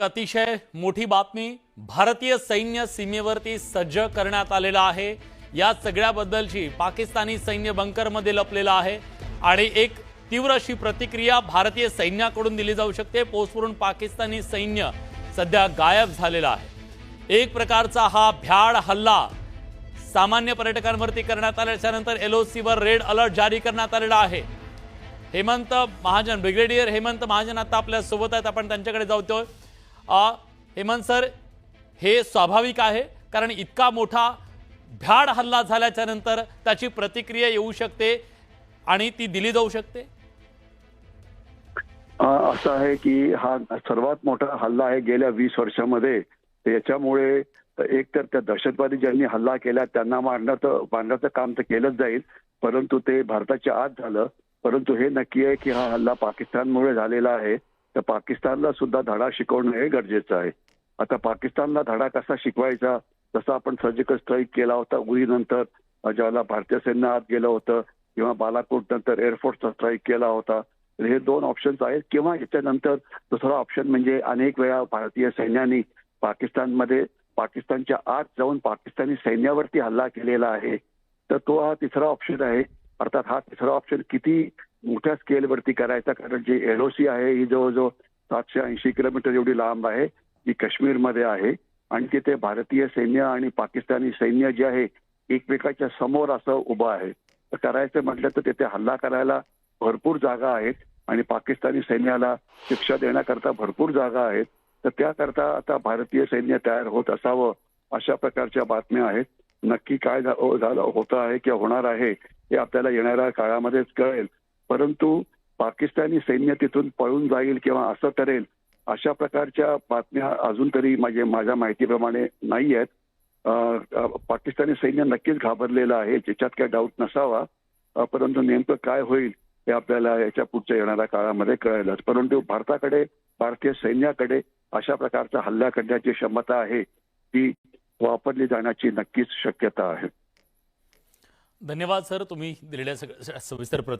अतिशय मोठी बातमी भारतीय सैन्य सीमेवरती सज्ज करण्यात आलेलं आहे. या सगळ्याबद्दलची पाकिस्तानी सैन्य बंकरमध्ये लपलेलं आहे आणि एक तीव्र अशी प्रतिक्रिया भारतीय सैन्याकडून दिली जाऊ शकते. पोचवरून पाकिस्तानी सैन्य सध्या गायब झालेला आहे. एक प्रकारचा हा भ्याड हल्ला सामान्य पर्यटकांवरती करण्यात आल्याच्यानंतर एलओसीवर रेड अलर्ट जारी करण्यात आलेला आहे. हेमंत महाजन ब्रिगेडियर हेमंत महाजन आता आपल्यासोबत आहेत. आपण त्यांच्याकडे जाऊतोय हेमंत सर हे स्वाभाविक आहे कारण इतका मोठा भ्याड हल्ला झाल्याच्यानंतर त्याची प्रतिक्रिया येऊ शकते आणि ती दिली जाऊ शकते? असं आहे की हा सर्वात मोठा हल्ला आहे गेल्या वीस वर्षामध्ये. याच्यामुळे एक तर त्या दहशतवादी ज्यांनी हल्ला केला त्यांना मारण्याचं मारण्याचं काम तर केलंच जाईल परंतु ते भारताच्या आत झालं. परंतु हे नक्की आहे की हा हल्ला पाकिस्तानमुळे झालेला आहे. तर पाकिस्तानला सुद्धा धडा शिकवणं हे गरजेचं आहे. आता पाकिस्तानला धडा कसा शिकवायचा? जसा आपण सर्जिकल स्ट्राईक केला होता उरीनंतर ज्याला भारतीय सैन्य आत गेलं होतं किंवा बालाकोट नंतर एअरफोर्सचा स्ट्राईक केला होता तर हे दोन ऑप्शन्स आहेत. किंवा याच्यानंतर दुसरा ऑप्शन म्हणजे अनेक वेळा भारतीय सैन्यानी पाकिस्तानमध्ये पाकिस्तानच्या आत जाऊन पाकिस्तानी सैन्यावरती हल्ला केलेला आहे. तर तो हा तिसरा ऑप्शन आहे. अर्थात हा तिसरा ऑप्शन किती मोठ्या स्केलवरती करायचा कारण जी एलओसी आहे ही जवळजवळ सातशे ऐंशी किलोमीटर एवढी लांब आहे जी काश्मीरमध्ये आहे. आणि तिथे भारतीय सैन्य आणि पाकिस्तानी सैन्य जे आहे एकमेकाच्या समोर असं उभं आहे. तर करायचं म्हटलं तर तिथे हल्ला करायला भरपूर जागा आहेत आणि पाकिस्तानी सैन्याला शिक्षा देण्याकरता भरपूर जागा आहेत. तर त्याकरता आता भारतीय सैन्य तयार होत असावं अशा प्रकारच्या बातम्या आहेत. नक्की काय हो- झालं होतं आहे किंवा होणार आहे हे आपल्याला येणाऱ्या काळामध्येच कळेल. परंतु पाकिस्तानी सैन्य तिथून पळून जाईल किंवा असं करेल अशा प्रकारच्या बातम्या अजून तरी माझे माझ्या माहितीप्रमाणे नाही आहेत. पाकिस्तानी सैन्य नक्कीच घाबरलेलं आहे ज्याच्यात काही डाऊट नसावा. परंतु नेमकं काय होईल हे आपल्याला याच्या पुढच्या येणाऱ्या काळामध्ये कळेलच. परंतु भारताकडे भारतीय सैन्याकडे अशा प्रकारचा हल्ला करण्याची क्षमता आहे ती वापरली जाण्याची नक्कीच शक्यता आहे. धन्यवाद सर. तुम्ही दिलेल्या सविस्तर प्रति